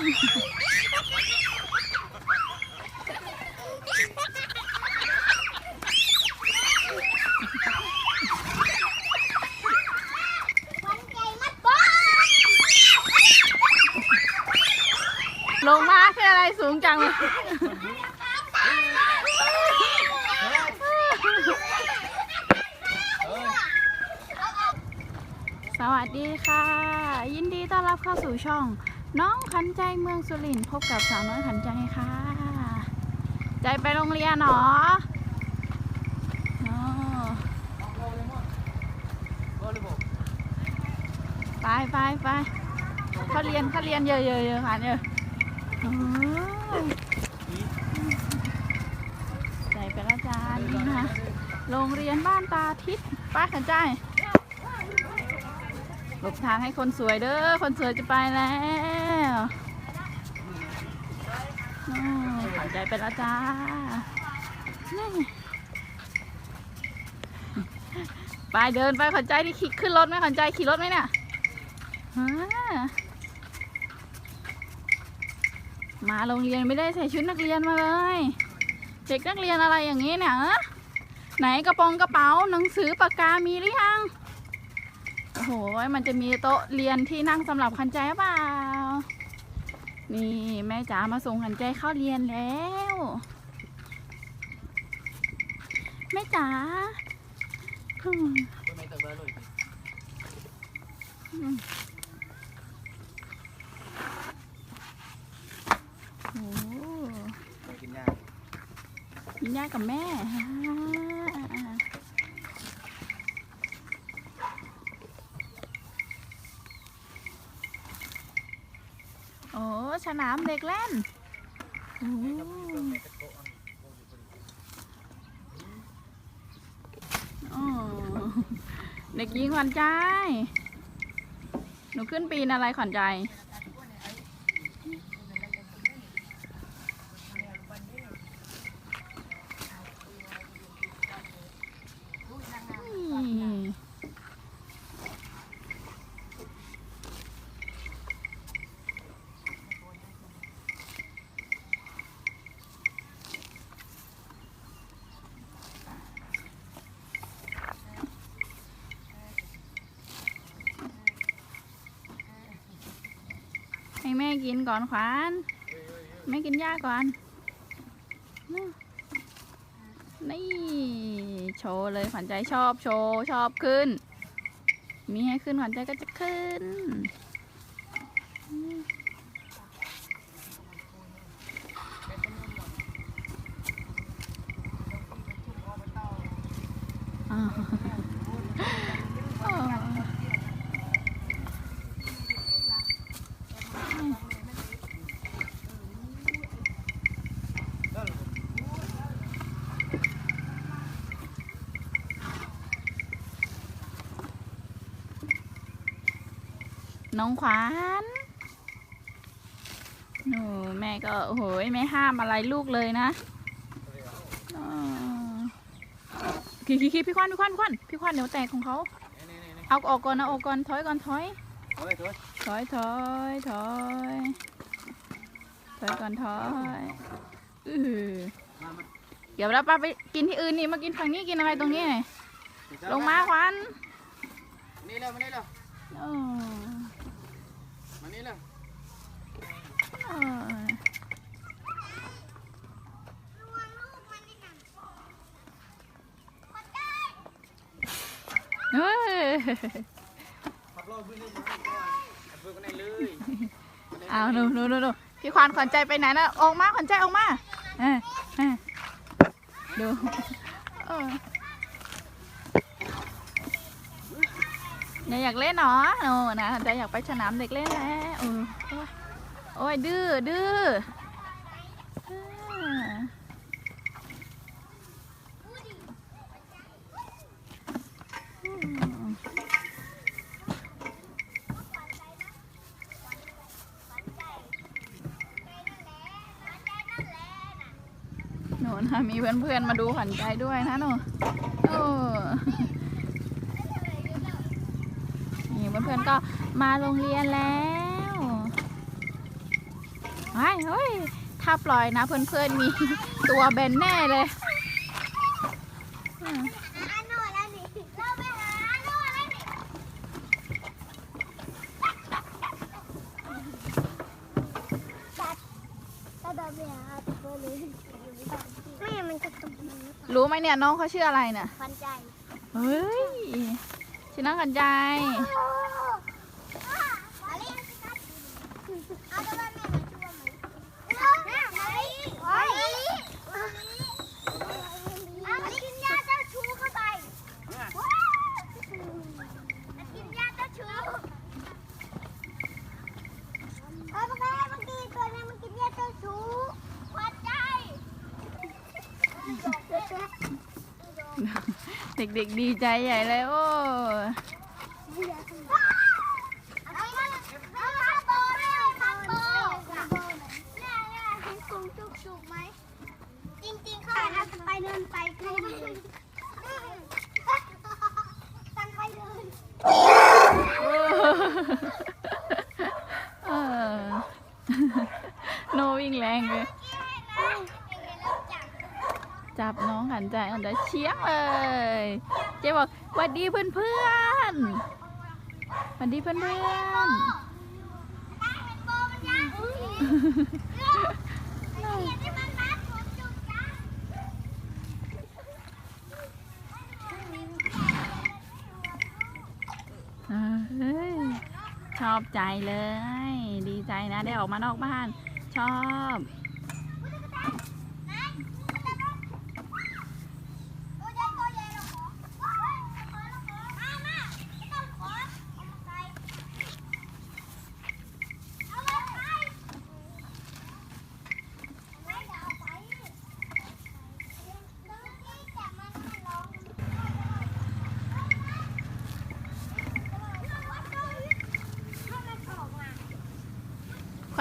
ลงมาคืออะไรสูงจังเลยสวัสดีค่ะ ยินดีต้อนรับเข้าสู่ช่อง น้องขันใจเมืองสุรินทร์พบกับสาวน้อยขันใจค่ะ ใจไปโรงเรียนหรอไปไปไปเขาเรียนเขาเรียนเยอะๆเยอะค่ะเนี่ยอ้ยใจไปแล้วจานี่นะโรงเรียนบ้านตาทิศป้าขันใจหลบทางให้คนสวยเด้อ คนสวยจะไปแล้ว อืมขวัญใจไปแล้วจ้า นี่ ไปเดินไปขวัญใจนี่ขี่ขึ้นรถไหมขวัญใจขี่รถไหมเนี่ยมาโรงเรียนไม่ได้ใส่ชุดนักเรียนมาเลย เด็กนักเรียนอะไรอย่างนี้เนี่ยไหนกระปรงกระเป๋าหนังสือปากกามีหรือยัง โอ้โห มันจะมีโต๊ะเรียนที่นั่งสำหรับขันใจเปล่า นี่แม่จ๋ามาส่งขันใจเข้าเรียนแล้ว แม่จ๋าอืมอืมโอ้โหกินยากับแม่ฮ่า โอ้ สนามเด็กเล่นเด็กยิงขวัญใจ หนูขึ้นปีนอะไรขวัญใจนี่ให้แม่ กินก่อนขวานแม่กินหญ้าก่อน นี่โชว์เลยขวัญใจชอบโชว์ชอบขึ้น มีให้ขึ้นขวัญใจก็จะขึ้น น้องขวัญหนูแม่ก็โอ้โหไม่ห้ามอะไรลูกเลยนะอ๋อขี่ขี่ขี่พี่ควันพี่ควันพี่ควันพี่ควันเดี๋ยวแตกของเขาเอาออกก่อนนะออกก่อนถอยก่อนถอยถอยถอยถอยถอยถอยก่อนถอยอือเดี๋ยวเราป้าไปกินที่อื่นนี่มากินฝั่งนี้กินอะไรตรงนี้หน่อยลงมาควันนี่เร็วมานี่เร็ว โอ้ มานี่เร็ว โอ้เฮ้ย ขับรถพื้นที่มาก่อนขับรถกันไหนเลยเอาหนูหนูหนูพี่ควานขวัญใจไปไหนนะออกมาขวัญใจออกมาเออเออดูเนี่ยอยากเล่นเหรอโอ้นะขวัญใจอยากไปสนามเด็กเล่นแล้วโอ้ยดื้อดื้อ นะมีเพื่อนๆมาดูขวัญใจด้วยนะหนูโอ้นี่เพื่อนๆก็มาโรงเรียนแล้วไอ้เฮ้ยถ้าปล่อยนะเพื่อนๆมีตัวแบนแน่เลยอืม อาโน่แล้วนี่เราไปหาอาโน่แล้วนี่ตัดตัดดอกเบี้ยเอาไปเลยไม่งั้นมันจะตกมันห รือเปล่ารู้ไหมเนี่ยน้องเขาชื่ออะไรเนี่ยฟันใจ เฮ้ยชื่อน้องกันใจ เอาดิเอาแต่ว่าแม่มาช่วยไหมเอาแม่มาดิเอาดิเอากินยาเจ้าชู้เข้าไปกินยาเจ้าชู้เอาไปให้มันกินตัวนี้มันกินยาเจ้าชู้ฟันใจ เด็กๆดีใจใหญ่เลยโอ้เอาไปเอาไปโบด้วยครับโบเนี่ยเนี่ยเห็นกลุ่มจุกๆไหมจริงๆเขาอาจจะไปเดินไปใกล้เลยตั้งไปเดินเออโนวิ่งแรงเลย จับน้องหันใจหันใจเชียงเลย เจ๊บอกสวัสดีเพื่อนเพื่อนๆสวัสดีเพื่อนเพื่อนชอบใจเลย ดีใจนะได้ออกมานอกบ้าน ชอบ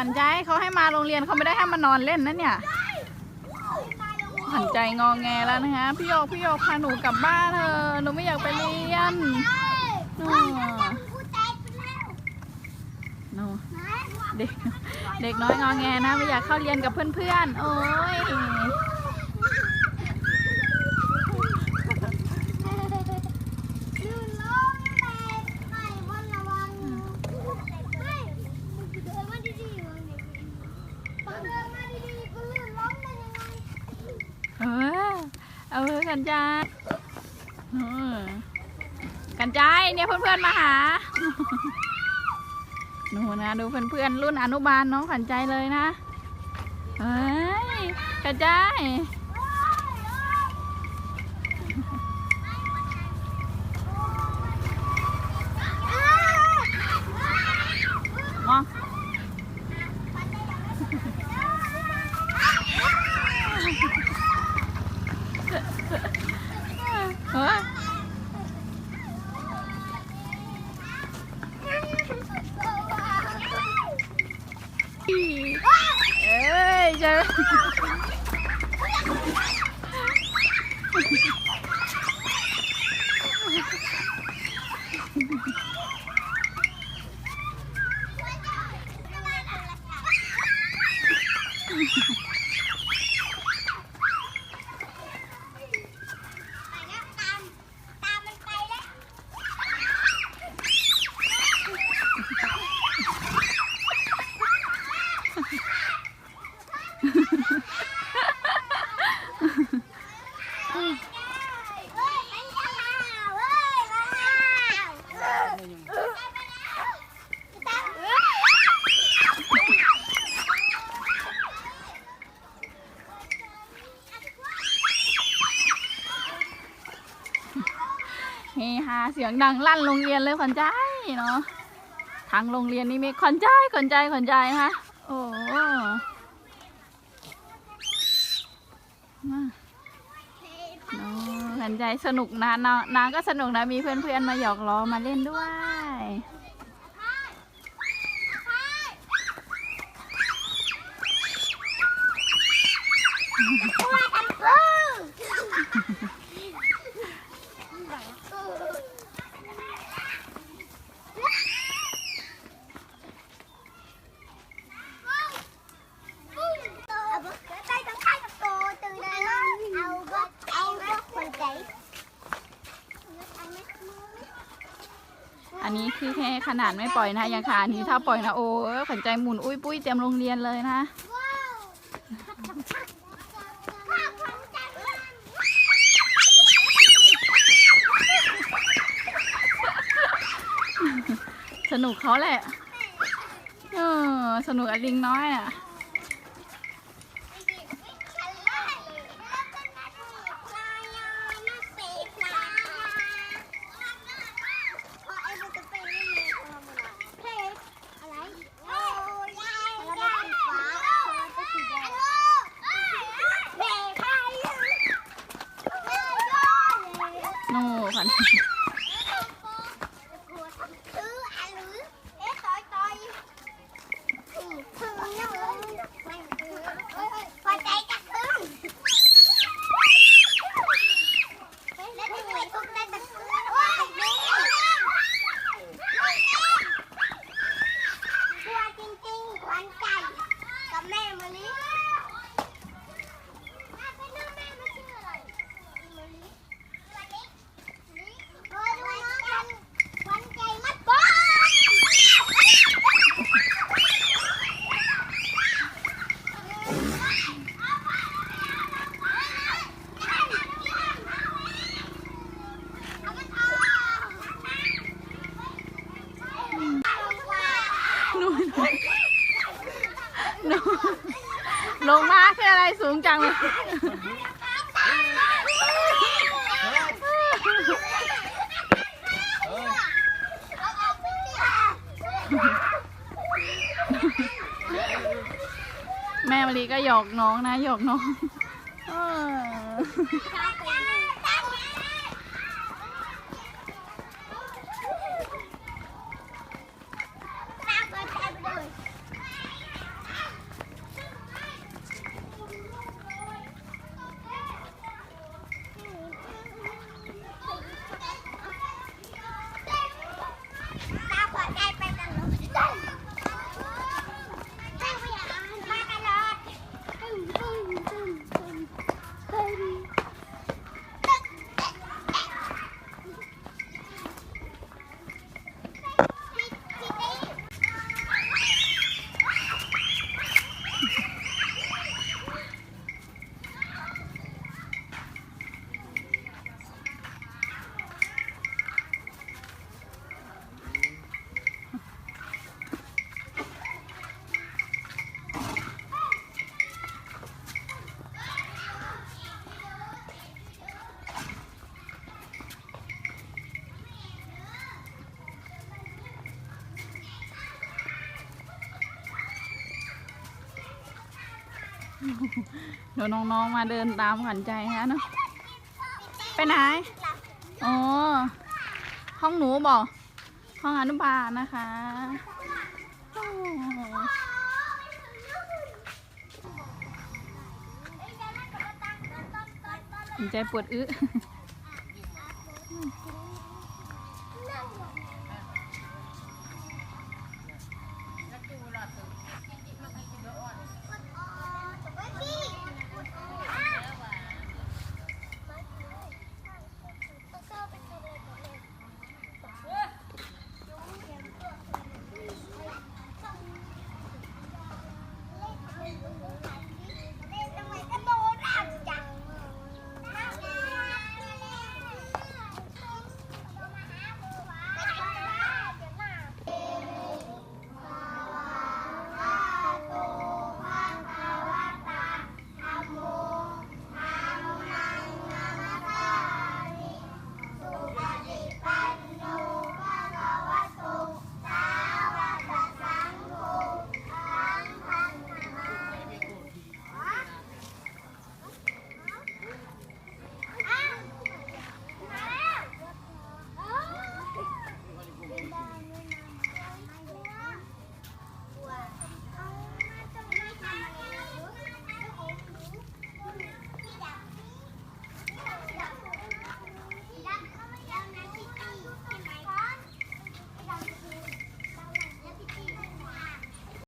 ขวัญใจเขาให้มาโรงเรียนเขาไม่ได้ให้มานอนเล่นนะเนี่ยขวัญใจงอแงแล้วนะคะพี่โยกพี่โยกพาหนูกลับบ้านเถอะหนูไม่อยากไปเรียนหนูหนูเด็กเด็กน้อยงอแงนะไม่อยากเข้าเรียนกับเพื่อนๆโอ้ย ลื่นล้มแต่ไม่วันระวังไม่มึงเดินมาดีๆมึงพอเดินมาดีๆก็ลื่นล้มได้ยังไง เออเอาเถอะกัน ใจเออกันใจเนี่ยเพื่อนๆมาหาหนูนะดูเพื่อนๆรุ่นอนุบาลน้องขวัญใจเลยนะเฮ้ยกันใจ เอ้ยเจอ ตามตามมันไปแล้ว เฮ้ยมันจะมาเว้ยมาตาม เฮฮาเสียงดังลั่นโรงเรียนเลยขวัญใจเนาะทางโรงเรียนนี่มีขวัญใจขวัญใจขวัญใจนะคะโอ้ขวัญใจสนุกนะน้องนางก็สนุกนะมีเพื่อนๆมาหยอกล้อมาเล่นด้วย เคือแค่ ขนาดไม่ปล่อยนะยังขานี้ถ้าปล่อยนะโอ้ขวันใจหมุนอุ้ยปุ้ยเตรียมโรงเรียนเลยนะสนุกเขาแหละ เออ สนุกอลิงน้อยอะ ฉันไล่แล้วก็นัดลายานักเตะลายาพอไอ้มันจะเป็นยังไงทำอะไรเพลงอะไรโอ้ยายแล้วก็สีฟ้าแล้วก็สีแดงเด็กไปเลยเย้ย โน่ขวัญ ซื้ออันหรือเอ๊ะต่อยต่อยถึงถึงเนี่ยไม่ซื้อเอ้ยพอใจจะถึงแล้วที่ไม่ทุกได้จะถึงโอ้ยนี่ตัวจ ริงๆขวัญใจ ดูลงมาคืออะไรสูงจังเลยแม่มารีก็หยอกน้องนะหยอกน้องเออ ตาขอใจไปตลอดไม่อยากมาตลอดตึ้งตึ้งตึ้งตึ้งตึ้งพี่พี่ตี เดี๋ยวน้องๆมาเดินตามขวัญใจฮะเนาะไปไหนอ๋อห้องหนูบอกห้องอนุบาลนะคะขวัญใจปวดอึ